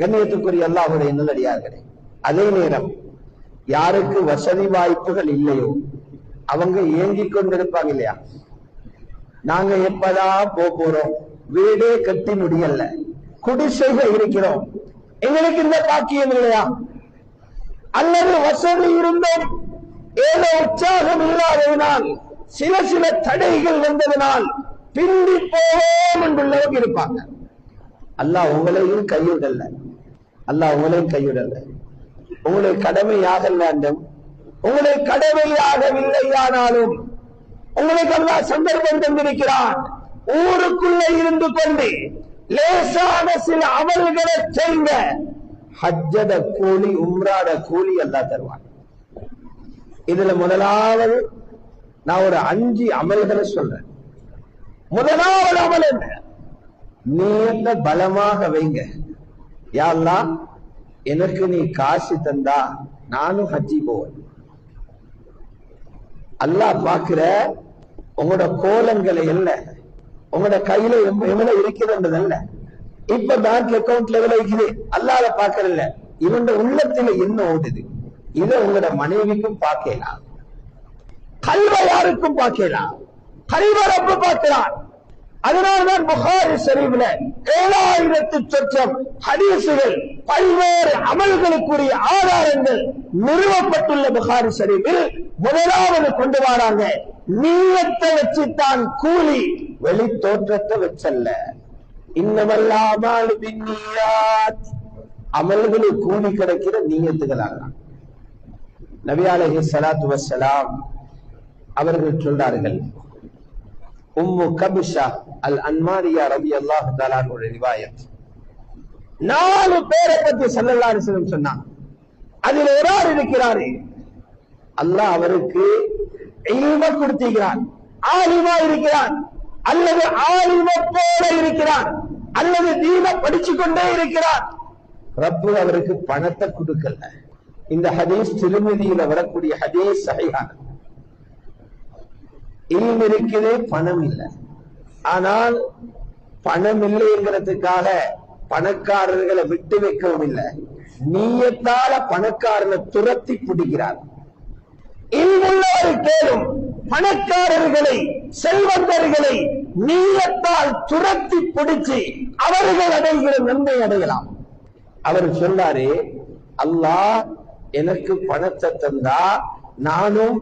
கண்ணியத்துக்குரிய அல்லாஹுடைய நல்லடியார்களே அதே நேரம் யாருக்கு வசதி வாய்ப்புகள் இல்லையோ அவங்க ஏங்கிக் கொண்டிருப்பாங்க இல்லையா? நாங்க எப்பதான் போக போறோம்? வீடே கட்டி முடியல. குடிசைக இருக்கிறோம். எங்களுக்கு இந்த பாக்கியம் இல்லையா? அல்லது வசதி இருந்தும் ஏதோ உற்சாகம் இல்லாததினால் சில சில தடைகள் வந்ததனால் பிந்தி போவோம் என்றுள்ளவங்க இருப்பாங்க. அல்லாஹ் உங்களையும் கைவிடல அல்லாஹ் உங்களையும் கைவிடல. உங்களுடைய கடமையாக வேண்டும். உங்களுடைய கடமையாகவில்லையானாலும் உங்களுக்கு அல்லா சந்தர்ப்பம் தந்திருக்கிறான். ஊருக்குள்ள இருந்து கொண்டு லேசான சில அமல்களை செய்ங்க ஹஜ்ஜத கூலி உம்ராட கூலி அல்லா தருவான். இதுல முதலாவது நான் ஒரு அஞ்சு அமல்களை சொல்றேன். முதலாவது அமல் என்ன? நீயத்த பலமாக வைங்க. யா எனக்கு நீ காசு தந்தா நானும் ஹஜ்ஜி போவேன். அல்லாஹ் பாக்குற உங்களோட கோலங்களை இல்ல உங்களோட கையில எவ்வளவு இருக்கிறது அல்ல இப்ப பேங்க் அக்கவுண்ட்ல எவ்வளவு இருக்குது. அல்லாத பாக்குறல்ல இவன் உள்ளத்துல என்ன ஓடுது? இத உங்களோட மனைவிக்கும் பார்க்கலாம். கல்வ யாருக்கும் பார்க்கலாம். கல்வரப்பு பார்க்கிறான் அதனால்தான் புகாரி ஷரீஃப்ல ஏழாயிரத்து சொச்சம் ஹதீசுகள் பல்வேறு அமல்களுக்குரிய ஆதாரங்கள் நிறுவப்பட்டுள்ள புகாரி சரிவில் முதலாவது கொண்டு வராங்க. நீளத்தை வச்சுத்தான் கூலி வெளி தோற்றத்தை வச்சல்ல. இன்னமல்லாமல் பின்னியாத் அமல்களுக்கு கூலி கிடைக்கிற நீயத்துகளாக நபி அலைஹி ஸலாத்து வஸ்ஸலாம் அவர்கள் சொல்றார்கள் உம்மு கபிஷா அல் அன்மாரியா ரவி அல்லாஹு தாலானுடைய ரிவாயத் நாலு பேரை பத்தி ஸல்லல்லாஹு சொன்னாங்க அதில் ஒரு ஆள் இருக்கிறாரு. அல்லாஹ் அவருக்கு இல்ம கொடுத்திருக்கிறான். ஆலிமா இருக்கிறான். அல்லது ஆலிம போல இருக்கிறான். அல்லது தீன படிச்சு கொண்டே இருக்கிறான். ரப்பு அவருக்கு பணத்தை கொடுக்கல. இந்த ஹதீஸ் திருமதியில வரக்கூடிய ஹதீஸ் சஹீஹானது. இல்ம் இருக்குது பணம் இல்லை. ஆனால் பணம் இல்லைங்கிறதுக்காக பணக்காரர்களை விட்டு வைக்கவும் இல்லை. நீயத்தால பணக்காரனை துரத்தி பிடிக்கிறார். இங்குள்ளவர் கேளும் பணக்காரர்களை செல்வந்தர்களை நீயத்தால் துரத்தி பிடிச்சு அவர்கள் அடைகிற நன்மை அடையலாம். அவர் சொன்னாரு அல்லாஹ் எனக்கு பணத்தை தந்தா நானும்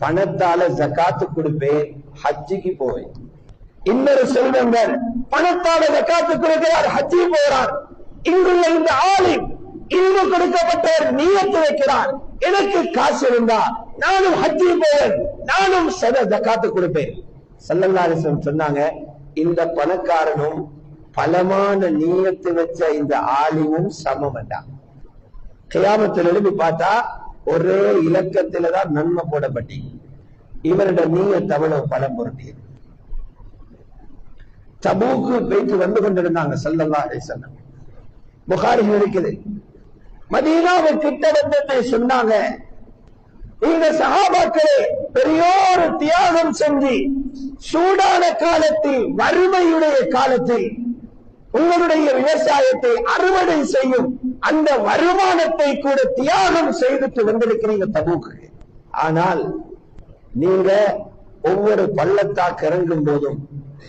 பணத்தால ஜக்காத்து கொடுப்பேன் ஹஜ்ஜிக்கு போவேன். இன்னொரு செல்வங்கள் பணத்தால ஜக்காத்து கொடுக்கிறார் ஹஜ்ஜி போறார் இங்குள்ள இந்த ஆலிம் இங்கு கொடுக்கப்பட்டவர் நீயத்து வைக்கிறார். எனக்கு காசு இருந்தா நானும் ஹஜ்ஜி போவேன் நானும் சத ஜக்காத்து கொடுப்பேன். சல்லல்லாரிசம் சொன்னாங்க இந்த பணக்காரனும் பலமான நீயத்து வச்ச இந்த ஆலிமும் சமம் வேண்டாம் கியாமத்தில் எழுதி பார்த்தா ஒரே இலக்கத்தில தான் நன்மை போடப்பட்டி இவரோட நீய தமிழ பலம் பொருட்டியது தபூக்கு போயிட்டு வந்து கொண்டிருந்தாங்க செல்லல்லா அலிசல்லம் புகாரி இருக்குது. மதீனாவை கிட்ட வந்ததை சொன்னாங்க. இந்த சகாபாக்களே பெரியோரு தியாகம் செஞ்சு சூடான காலத்தில் வறுமையுடைய காலத்தில் உங்களுடைய விவசாயத்தை அறுவடை செய்யும் அந்த வருமானத்தை கூட தியாகம் செய்துட்டு வந்திருக்கிறீங்க தபூக்கு. ஆனால் நீங்க ஒவ்வொரு பள்ளத்தாக்கு இறங்கும் போதும்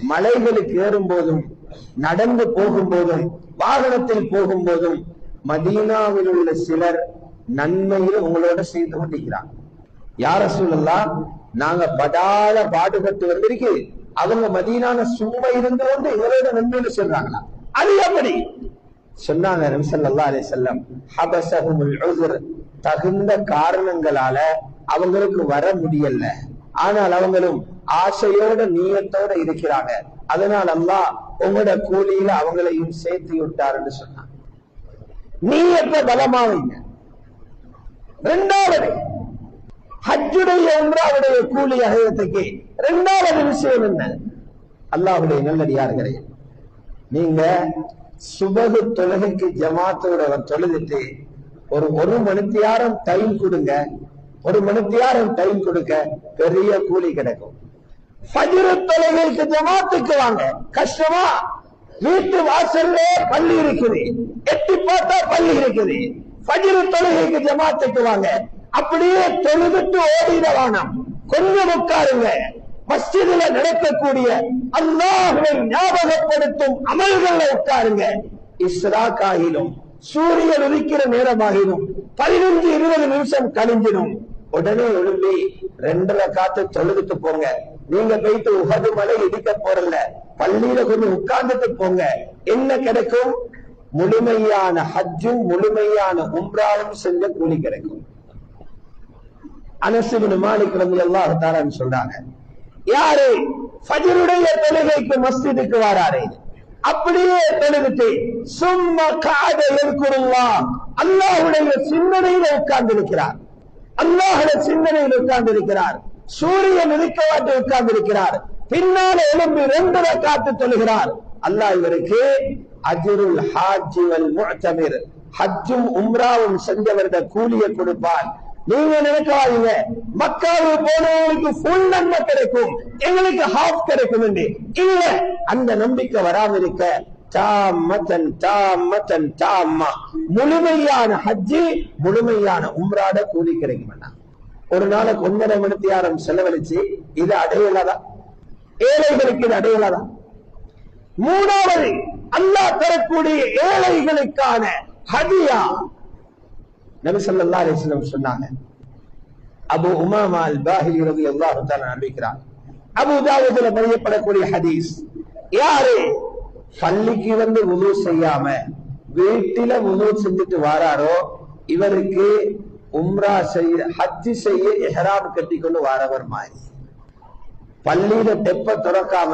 மலைகளுக்கு ஏறும் போதும் நடந்து போகும் போதும் வாகனத்தில் போகும் போதும் மதீனாவில் உள்ள சிலர் நன்மையில் உங்களோட செய்து கொண்டிருக்கிறாங்க. யார சொல்லலாம் நாங்க படாத பாடுபட்டு வந்திருக்கு. அவங்க மதீனான சும்மா இருந்து கொண்டு இவரோட நன்மையில சொல்றாங்களா? அது எப்படி? சொன்னாங்க நபிசல்லா அலே செல்லம் தகுந்த காரணங்களால அவங்களுக்கு வர முடியல. ஆனால் அவங்களும் ஆசையோட நீயத்தோட இருக்கிறாங்க. அதனால அல்லா உங்களோட கூலியில அவங்களையும் சேர்த்து விட்டாருன்னு சொன்னாங்க. நீயத்தை பலமா வைங்க ரெண்டாவது ஹஜ்ஜுடைய ஒன்றாவுடைய கூலி அகையத்துக்கு ரெண்டாவது விஷயம் என்ன? அல்லாஹுடைய நல்லடியார்களே நீங்க சுபகு தொழுகைக்கு ஜமாத்தோட தொழுதுட்டு ஒரு ஒரு மணித்தியாரம் டைம் கொடுங்க ஒரு மணித்தியாரம் டைம் கொடுக்க பெரிய கூலி கிடைக்கும். ஃபஜ்ரு தொழுகைக்கு ஜமாத்துக்கு வாங்க. கஷ்டமா? வீட்டு வாசல்ல பள்ளி இருக்குது. எட்டி பார்த்தா பள்ளி இருக்குது. ஃபஜ்ரு தொழுகைக்கு ஜமாத்துக்கு வாங்க. அப்படியே தொழுதுட்டு ஓடிட வானம். கொஞ்சம் உட்காருங்க. மஸ்ஜிதுல நடக்கக்கூடிய அல்லாஹுவை ஞாபகப்படுத்தும் அமல்கள்ல உட்காருங்க. இஸ்ராக்காகிலும் சூரியன் உதிக்கிற நேரமாகிடும் பதினஞ்சு இருபது நிமிஷம் கழிஞ்சிடும். உடனே எழும்பி ரெண்டரை காத்து தொழுதுட்டு போங்க. நீங்க போயிட்டு உகது மலை இடிக்க போறல பள்ளியில கொஞ்சம் உட்கார்ந்துட்டு போங்க. என்ன கிடைக்கும்? முழுமையான ஹஜ்ஜும் முழுமையான உம்ராவும் செஞ்ச கூலி கிடைக்கும். அனசுபின் மாலிக் ரவி எல்லாம் சொல்றாங்க யாரு? ஃபஜ்ருடைய தொழுகைக்கு மஸ்ஜிதுக்கு வராரு. அப்படியே தொழுதுட்டு சும்மா காத இருக்குறா அல்லாஹுடைய சிந்தனையில உட்கார்ந்து இருக்கிறார் அல்லாஹுடைய சிந்தனையில் உட்கார்ந்து இருக்கிறார் சூரியன் உதிக்கவாட்டு உட்கார்ந்து இருக்கிறார் பின்னால எழும்பி ரெண்டு காத்து தொழுகிறார். அல்லாஹ் இவருக்கு அஜருல் ஹாஜி வல் முஅ்தமிர் ஹஜ்ஜும் உம்ராவும் செஞ்சவருடைய கூலியை கொடுப்பார் நீங்க நினைக்காதீங்க. மக்காவு போனவங்களுக்கு ஃபுல் நன்மை கிடைக்கும். எங்களுக்கு ஹாஃப் கிடைக்கும் என்று. இல்ல அந்த நம்பிக்கை வராம இருக்க. தாமத்தன் தாமத்தன் தாமா முழுமையான ஹஜ்ஜி முழுமையான உம்ராட கூலி கிடைக்கும் ஒரு நாளைக்கு ஒன்றரை மணி நேரம் செலவழிச்சு இது அடையலாதா? ஏழைகளுக்கு இது அடையலாதா? மூணாவது அல்லாஹ் தரக்கூடிய ஏழைகளுக்கான ஹதியா நபி சொல்லா அலைஹி வஸல்லம் சொன்னாங்க. அபு உமாமா அல் பாஹிலி ரலியல்லாஹு தஆலா அறிவிக்கிறார் அபு தாவூதுல பதியப்படக்கூடிய ஹதீஸ் யாரு? பள்ளிக்கு வந்து உதவு செய்யாம வீட்டில உதவு செஞ்சுட்டு வாராரோ? இவருக்கு உம்ரா செய்ய ஹஜ்ஜி செய்ய எஹராம் கட்டி கொண்டு வாரவர் மாதிரி. பள்ளியில தெப்ப துறக்காம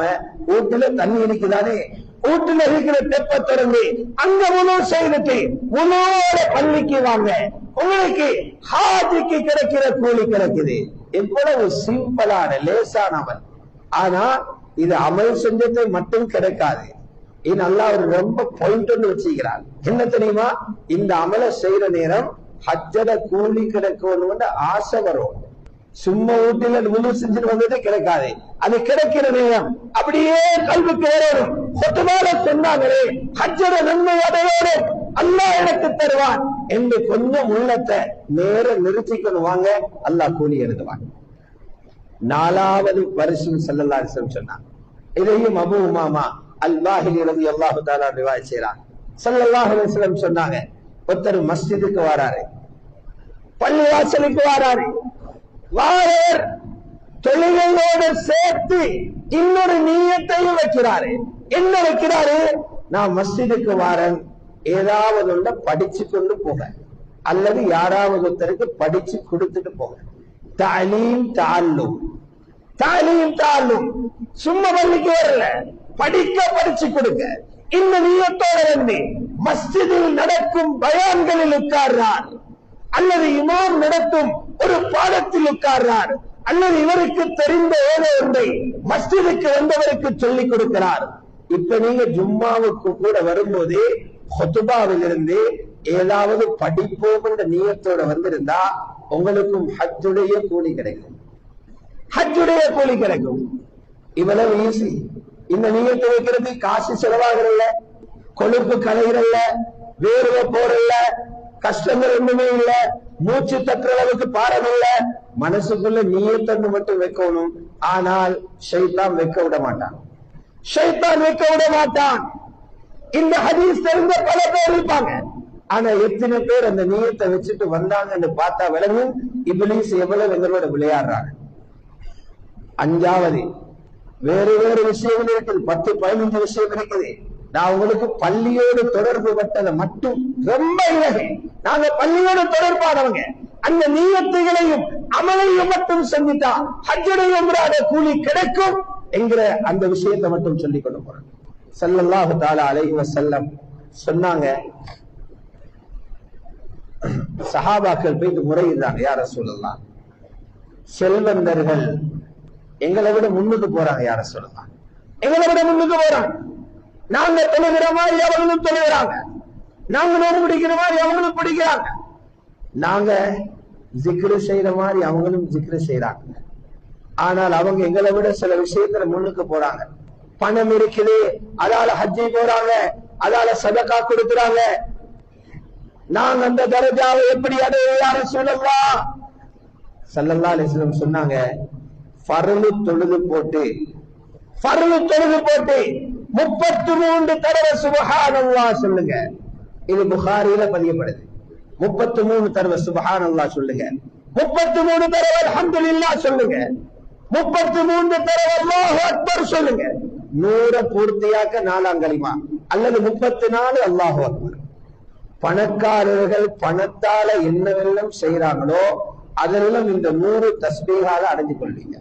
வீட்டுல தண்ணி இருக்குதானே வீட்டுல இருக்கிற தெப்ப திறந்து அங்க உணவு செய்துட்டு உணவோட பள்ளிக்கு வாங்க. உங்களுக்கு ஹாஜிக்கு கிடைக்கிற கூலி கிடைக்குது. எவ்வளவு சிம்பிளான லேசானவன் ஆனா இது அமல் செஞ்சது மட்டும் கிடைக்காது. இது நல்லா ஒரு ரொம்ப பாயிண்ட் ஒன்று வச்சுக்கிறார். என்ன தெரியுமா? இந்த அமலை செய்யற நேரம் ஹஜ்ஜட கூலி கிடைக்கணும்னு ஆசை வரும். சும்மா ஊட்டில உணவு செஞ்சுட்டு வந்ததே கிடைக்காது. அது கிடைக்கிற நேரம். அப்படியே கல்விக்கு வரும் சொத்துமால சொன்னாங்களே ஹஜ்ஜட நன்மை அடையோடு அல்லாஹ் எனக்கு தருவான். என்று கொஞ்சம் உள்ளத்தை நேர நிறுத்திக்கணும். வாங்க அல்லாஹ் கூலி எழுதுவான். நாலாவது வருஷம் செல்லல்லா சொன்னான் இதையும் அபு உமாமா அல்வாஹில் பாஹிலி அல்லாஹு தாலா ரிவாய் செய்யறான் செல்லல்லாஹ் சொன்னாங்க ஒருத்தர் மஸ்ஜிதுக்கு வராரு. பள்ளி வாசலுக்கு வராரு. வாரர் தொழுகையோடு சேர்த்து இன்னொரு நீயத்தையும் வைக்கிறாரு. என்ன வைக்கிறாரு? நான் மஸ்ஜிதுக்கு வாரன். ஏதாவது ஒன்றை படிச்சு கொண்டு போக அல்லது யாராவது ஒருத்தருக்கு படிச்சு கொடுத்துட்டு போக தாலீம் தாலும் தாலீம் தாலும் சும்மா பள்ளிக்கு வரல. படிக்க படிச்சு கொடுங்க. இந்த நீயத்தோட இருந்து மஸ்ஜிதில் நடக்கும் பயான்களில் உட்கார்றான் அல்லது இமாம் நடத்தும் ஒரு பாடத்தில் உட்கார்றார். அல்லது இவருக்கு தெரிந்த ஏதோ ஒன்றை மஸ்ஜிதுக்கு வந்தவருக்கு சொல்லிக் கொடுக்கிறார். இப்ப நீங்க ஜும்மாவுக்கு கூட வரும்போது ஹொத்துபாவிலிருந்து ஏதாவது படிப்போம் என்ற நீயத்தோட வந்திருந்தா உங்களுக்கும் ஹஜ்ஜுடைய கூலி கிடைக்கும். ஹஜ்ஜுடைய கூலி கிடைக்கும். இவ்வளவு ஈஸி இந்த நீயத்தை வைக்கிறது காசு செலவாகிறல்ல கொழுப்பு கலைகிறல்ல வேர்வை போறல்ல கஷ்டங்கள் ஒண்ணுமே இல்ல. மூச்சு தட்டுற அளவுக்கு பாடம் இல்ல. மனசுக்குள்ள நீயத்தன்னு மட்டும் வைக்கணும். ஆனால் ஷைத்தான் வைக்க விட மாட்டான். ஷைத்தான் வைக்க விட மாட்டான். இந்த ஹதீஸ் தெரிந்த பல பேர் இருப்பாங்க. ஆனா எத்தனை பேர் அந்த நீயத்தை வச்சுட்டு வந்தாங்கன்னு பார்த்தா விலங்கு இபிலிஸ் எவ்வளவு எங்களோட விளையாடுறாங்க? அஞ்சாவது வேறு வேறு விஷயங்கள் இருக்குது. பத்து பதினஞ்சு விஷயம் இருக்குது நான் உங்களுக்கு பள்ளியோடு தொடர்பு பட்டதை மட்டும் ரொம்ப இலகு. நாங்க பள்ளியோடு தொடர்பானவங்க. அந்த நீயத்துகளையும் அமலையும் மட்டும் செஞ்சுட்டா ஹஜ்ஜுடைய உம்ராட கூலி கிடைக்கும் என்கிற அந்த விஷயத்தை மட்டும் சொல்லிக் கொண்டு போறேன் ஸல்லல்லாஹு தாலா அலைஹி செல்லம் சொன்னாங்க சஹாபாக்கள் போயிட்டு முறையிடுறாங்க யார சொல்லலாம் செல்வந்தர்கள் எங்களை விட முன்னுக்கு போறாங்க யார சொல்லலாம் எங்களை விட முன்னுக்கு போறாங்க. நாங்க தொழுகிற மாதிரி அவங்களும் தொழுகிறாங்க. நாங்க நோடு பிடிக்கிற மாதிரி அவங்களும் பிடிக்கிறாங்க. நாங்க ஜிக்ரு செய்யற மாதிரி அவங்களும் ஜிக்ரு செய்யறாங்க ஆனால் அவங்க எங்களை விட சில விஷயத்துல முன்னுக்கு போறாங்க. பணம் இருக்குது அதால ஹஜ்ஜி போறாங்க அதால சதக்கா கொடுக்குறாங்க. நாங்க அந்த தரஜாவை எப்படி அடைய சொல்லலாம் சல்லல்லா அலிஸ்லம் சொன்னாங்க ஃபர்லு தொழுது போட்டு ஃபர்லு தொழுது போட்டு முப்பத்து மூன்று தடவை சுபஹானல்லா சொல்லுங்க. இது புகாரியில பதியப்படுது. முப்பத்து மூணு தடவை சுபஹானல்லா சொல்லுங்க. முப்பத்து மூணு தடவை அல்ஹம்துலில்லாஹ் சொல்லுங்க. முப்பத்து மூன்று தடவை அல்லாஹ் அக்பர் சொல்லுங்க. நூற பூர்த்தியாக்க நாலாம் கலிமா அல்லது முப்பத்து நாலு அல்லாஹ் அக்பர். பணக்காரர்கள் பணத்தால என்னவெல்லாம் செய்யறாங்களோ அதெல்லாம் இந்த நூறு தஸ்பீகால அடைஞ்சு கொள்வீங்க.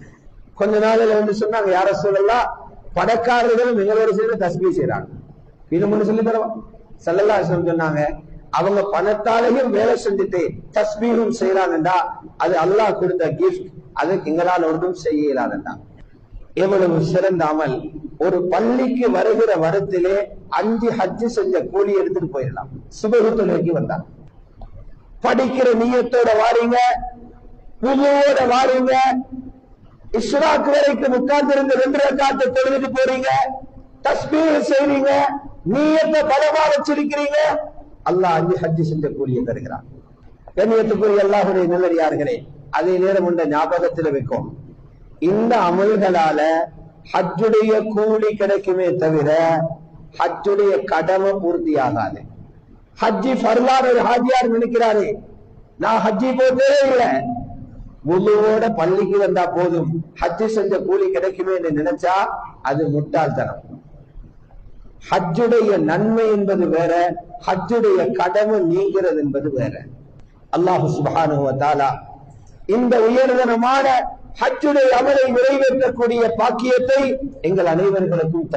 கொஞ்ச நாள்ல வந்து சொன்னாங்க யார சொல்லலாம் படக்காரர்கள் எங்களோட சேர்ந்து தஸ்பீ செய்யறாங்க இது முன்னு சொல்லி தரவா? சல்லல்லா சொன்னாங்க அவங்க பணத்தாலையும் வேலை செஞ்சுட்டு தஸ்பீகும் செய்யறாங்கடா அது அல்லாஹ் கொடுத்த கிஃப்ட் அது எங்களால் ஒன்றும் செய்ய இயலாதண்டா எவ்வளவு சிறந்த அமல். ஒரு பள்ளிக்கு வருகிற வரத்திலே அஞ்சு ஹஜ்ஜு செஞ்ச கூலி எடுத்துட்டு போயிடலாம். சுபகு தொழுகைக்கு வந்தாங்க. படிக்கிற நீயத்தோட வாரீங்க புதுவோட வாரீங்க இஸ்ராக் வரைக்கும் உட்கார்ந்திருந்து ரெண்டு ரக்காத்தை தொழுதுட்டு போறீங்க. தஸ்பீக நீ நீயத்தை பலமா வச்சிருக்கிறீங்க அல்லாஹ் அஞ்சு ஹஜ்ஜி செஞ்ச கூலியை தருகிறான். கண்ணியத்துக்குரிய அல்லாஹுடைய நல்லடியார்களே அதே நேரம் உண்ட ஞாபகத்தில் வைக்கும். இந்த அமல்களால ஹஜ்ஜுடைய கூலி கிடைக்குமே தவிர ஹஜ்ஜுடைய கடமை பூர்த்தி ஆகாது ஹஜ்ஜி ஃபர்லார் ஒரு ஹாஜியார் நினைக்கிறாரு நான் ஹஜ்ஜி போதே இல்லை. முழுவோட பள்ளிக்கு வந்தா போதும். ஹஜ்ஜு செஞ்ச கூலி கிடைக்குமே என்று நினைச்சா அது முட்டாள்தனம். ஹஜ்ஜுடைய நன்மை என்பது வேற ஹஜ்ஜுடைய கடமை நீங்கிறது என்பது வேற. அல்லாஹு சுபானுவத்தாலா இந்த உயர்தனமான ஹஜ்ஜுடைய அமலை நிறைவேற்றக்கூடிய பாக்கியத்தை எங்கள் அனைவர்களுக்கும்